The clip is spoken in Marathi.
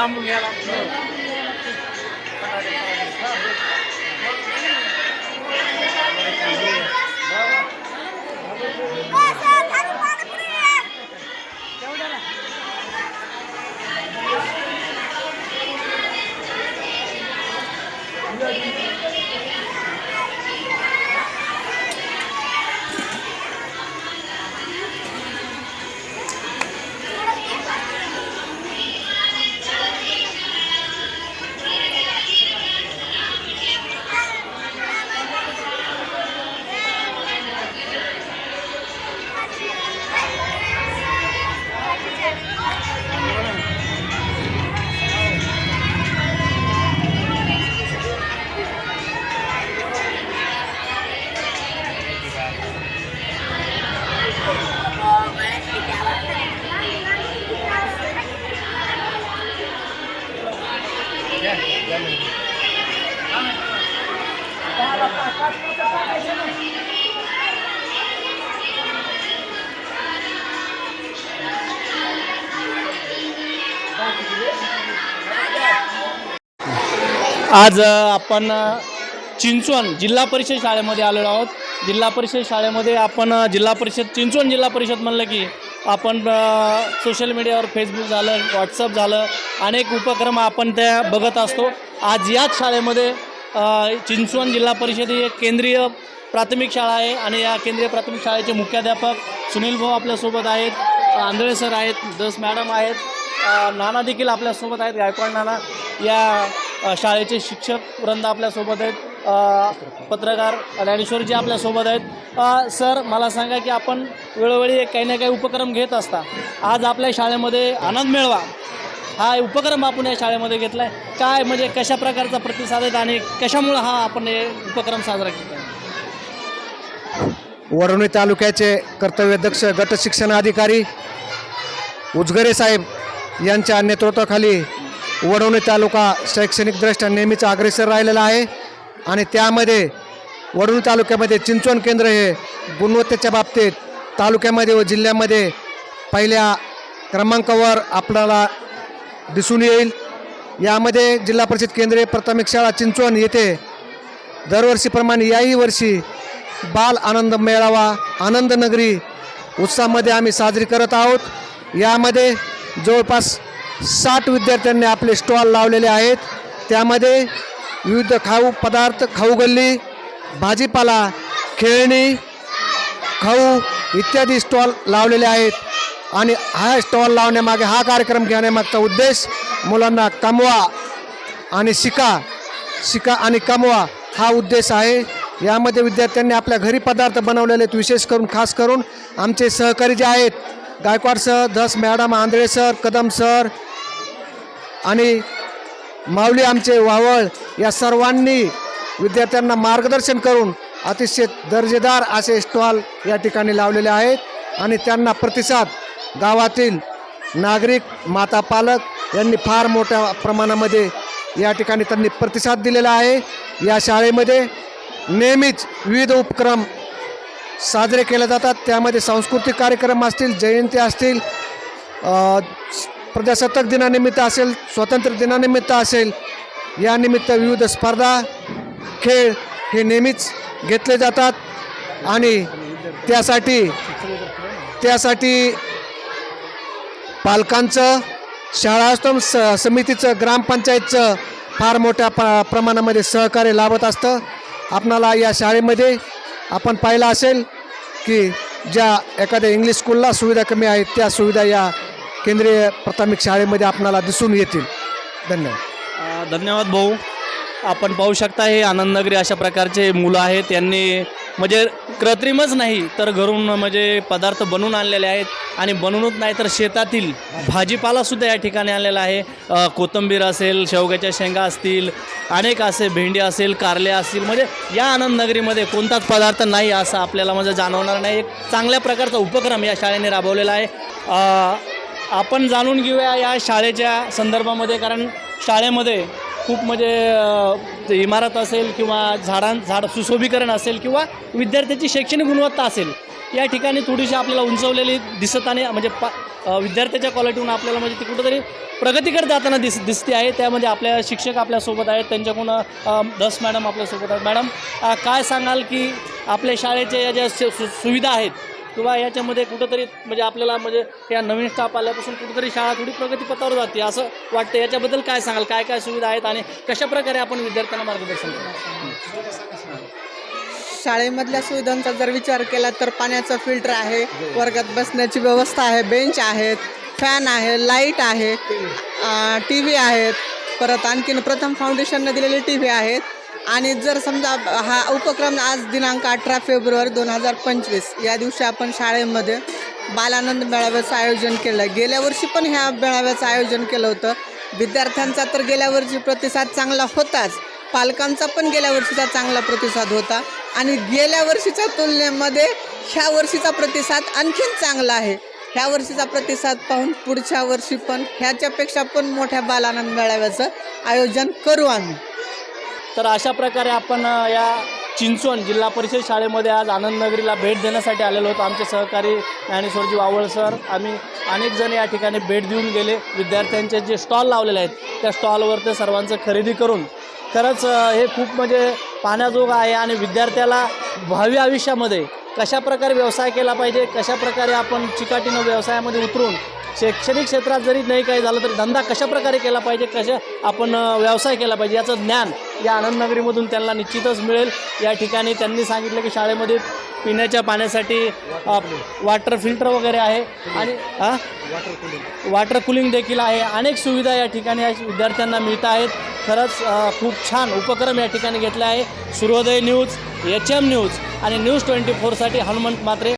dá mulher lá. आज आपण चिंचवण जिल्हा परिषद शाळेमध्ये आलेलो आहोत. जिल्हा परिषद शाळेमध्ये आपण जिल्हा परिषद चिंचवण जिल्हा परिषद म्हणलं की आपण सोशल मीडियावर फेसबुक झालं व्हॉट्सअप झालं अनेक उपक्रम आपण त्या बघत असतो. आज याच शाळेमध्ये चिंचवण जिल्हा परिषद ही एक केंद्रीय प्राथमिक शाळा आहे आणि या केंद्रीय प्राथमिक शाळेचे मुख्याध्यापक सुनील भाऊ आपल्यासोबत आहेत. आंधळे सर आहेत दस मॅडम आहेत. नाना देखील आपल्यासोबत आहेत गायकवाड नाना. या शाळेचे शिक्षक वृंद आपल्यासोबत आहेत. पत्रकार ज्ञानेश्वरजी आपल्यासोबत आहेत. सर मला सांगा की आपण वेळोवेळी एक काही ना काही उपक्रम घेत असता. आज आपल्या शाळेमध्ये आनंद मिळवा. हा उपक्रम आपण या शाळेमध्ये घेतला आहे काय म्हणजे कशा प्रकारचा प्रतिसाद आहेत आणि कशामुळं हा आपण हे उपक्रम साजरा केला? आहे तालुक्याचे कर्तव्याध्यक्ष गट शिक्षण अधिकारी उजगरे साहेब यांच्या नेतृत्वाखाली वडवणी तालुका शैक्षणिकदृष्ट्या नेहमीच अग्रेसर राहिलेला आहे. आणि त्यामध्ये वडवणी तालुक्यामध्ये चिंचवण केंद्र हे गुणवत्तेच्या बाबतीत तालुक्यामध्ये व जिल्ह्यामध्ये पहिल्या क्रमांकावर आपल्याला दिसून येईल. यामध्ये जिल्हा परिषद केंद्रीय प्राथमिक शाळा चिंचवण येथे दरवर्षीप्रमाणे याही वर्षी बाल आनंद मेळावा आनंद नगरी उत्सवामध्ये आम्ही साजरी करत आहोत. यामध्ये जवळपास साठ विद्यार्थ्यांनी आपले स्टॉल लावलेले आहेत. त्यामध्ये विविध खाऊ पदार्थ खाऊ गल्ली भाजीपाला खेळणी खाऊ इत्यादी स्टॉल लावलेले आहेत. आणि हा स्टॉल लावण्यामागे हा कार्यक्रम घेण्यामागचा उद्देश मुलांना कमवा आणि शिका शिका आणि कमवा हा उद्देश आहे. यामध्ये विद्यार्थ्यांनी आपल्या घरी पदार्थ बनवलेले आहेत विशेष करून खास करून आमचे सहकारी जे आहेत Gaikwad sir Dhas madam Andhale sir Kadam sir आणि माऊली आमचे वावळ या सर्वांनी विद्यार्थ्यांना मार्गदर्शन करून अतिशय दर्जेदार असे स्टॉल या ठिकाणी लावलेले आहेत आणि त्यांना प्रतिसाद गावातील नागरिक माता पालक यांनी फार मोठ्या प्रमाणामध्ये या ठिकाणी त्यांनी प्रतिसाद दिलेला आहे. या शाळेमध्ये नेहमीच विविध उपक्रम साजरे केले जातात. त्यामध्ये सांस्कृतिक कार्यक्रम असतील जयंती असतील प्रजासत्ताक दिनानिमित्त असेल स्वातंत्र्य दिनानिमित्त असेल यानिमित्त विविध स्पर्धा खेळ हे नेहमीच घेतले जातात. आणि त्यासाठी त्यासाठी पालकांचं शाळा असतो स समितीचं ग्रामपंचायतचं फार मोठ्या प प्रमाणामध्ये सहकार्य लाभत असतं. आपणाला या शाळेमध्ये आपण पाहिलं असेल की ज्या एखाद्या इंग्लिश स्कूलला सुविधा कमी आहेत त्या सुविधा या केंद्रीय प्राथमिक शाळेमध्ये आपणाला दिसून येतील. धन्यवाद. धन्यवाद भाऊ. आपण पाहू शकता हे आनंदनगरी अशा प्रकारचे मुलं आहेत. यांनी म्हणजे कृत्रिमच नाही तर घरून म्हणजे पदार्थ बनवून आणलेले आहेत. आणि बनवूनच नाही तर शेतातील भाजीपालासुद्धा या ठिकाणी आलेला आहे. कोथंबीर कोथिंबीर असेल शेवग्याच्या शेंगा असतील अनेक असे भेंडी असेल कारले असतील म्हणजे या आनंदनगरीमध्ये कोणताच पदार्थ नाही असं आपल्याला म्हणजे जाणवणार नाही. एक चांगल्या प्रकारचा उपक्रम या शाळेने राबवलेला आहे. आपण जाणून घेऊया या शाळेच्या संदर्भामध्ये कारण शाळेमध्ये खूप म्हणजे इमारत असेल किंवा झाडां झाड सुशोभीकरण असेल किंवा विद्यार्थ्याची शैक्षणिक गुणवत्ता असेल या ठिकाणी थोडीशी आपल्याला उंचवलेली दिसत आणि म्हणजे पा विद्यार्थ्याच्या क्वालिटीहून आपल्याला म्हणजे ती कुठंतरी प्रगतीकडे जाताना दिस दिसते आहे. त्यामध्ये आपल्या शिक्षक आपल्यासोबत आहेत. त्यांच्याकडून दस मॅडम आपल्यासोबत आहेत. मॅडम काय सांगाल की आपल्या शाळेच्या या ज्या सु- सु- सुविधा आहेत किंवा याच्यामध्ये कुठंतरी म्हणजे आपल्याला म्हणजे या नवीन स्टाफ आल्यापासून कुठंतरी शाळा थोडी प्रगतीपथावर जाते असं वाटतं. याच्याबद्दल काय सांगाल? काय काय सुविधा आहेत आणि कशाप्रकारे आपण विद्यार्थ्यांना मार्गदर्शन करू शाळेमधल्या सुविधांचा जर विचार केला तर पाण्याचं फिल्टर आहे वर्गात बसण्याची व्यवस्था आहे बेंच आहेत फॅन आहे लाइट आहे टी व्ही आहेत. परत आणखीन प्रथम फाउंडेशननं दिलेले टी व्ही आहेत. आणि जर समजा हा उपक्रम आज दिनांक अठरा फेब्रुवारी दोन हजार पंचवीस या दिवशी आपण शाळेमध्ये बालानंद मेळाव्याचं आयोजन केलं. गेल्या वर्षी पण ह्या मेळाव्याचं आयोजन केलं होतं. विद्यार्थ्यांचा तर गेल्या वर्षी प्रतिसाद चांगला होताच. पालकांचा पण गेल्या वर्षीचा चांगला प्रतिसाद होता. आणि गेल्या वर्षीच्या तुलनेमध्ये ह्या वर्षीचा प्रतिसाद आणखीन चांगला आहे. ह्या वर्षीचा प्रतिसाद पाहून पुढच्या वर्षी पण ह्याच्यापेक्षा पण मोठ्या बालानंद मेळाव्याचं आयोजन करू आम्ही. तर अशा प्रकारे आपण या चिंचवण जिल्हा परिषद शाळेमध्ये आज आनंदनगरीला भेट देण्यासाठी आलेलो होतो. आमचे सहकारी ज्ञानेश्वरजी वावळ सर आम्ही अनेक जण या ठिकाणी भेट देऊन गेले. विद्यार्थ्यांचे जे स्टॉल लावलेले आहेत त्या स्टॉलवर ते सर्वांचं खरेदी करून खरंच हे खूप म्हणजे पाहण्याजोगं आहे आणि विद्यार्थ्याला भावी आयुष्यामध्ये कशा प्रकारे व्यवसाय केला पाहिजे कशा प्रकारे आपण चिकाटीनं व्यवसायामध्ये उतरून शैक्षणिक क्षेत्रात जरी नाही काही झालं तरी धंदा कशाप्रकारे केला पाहिजे कशा आपण व्यवसाय केला पाहिजे याचं ज्ञान या आनंदनगरीमधून त्यांना निश्चितच मिळेल. या ठिकाणी त्यांनी सांगितलं की शाळेमध्ये पिण्याच्या पाण्यासाठी वॉटर फिल्टर वगैरे आहे. आणि हां? वॉटर कुलिंग देखील आहे. अनेक सुविधा या ठिकाणी विद्यार्थ्यांना मिळत आहेत. खरंच खूप छान उपक्रम या ठिकाणी घेतला आहे. Suryoday news H M news आणि न्यूज ट्वेंटी फोरसाठी हनुमंत मात्रे.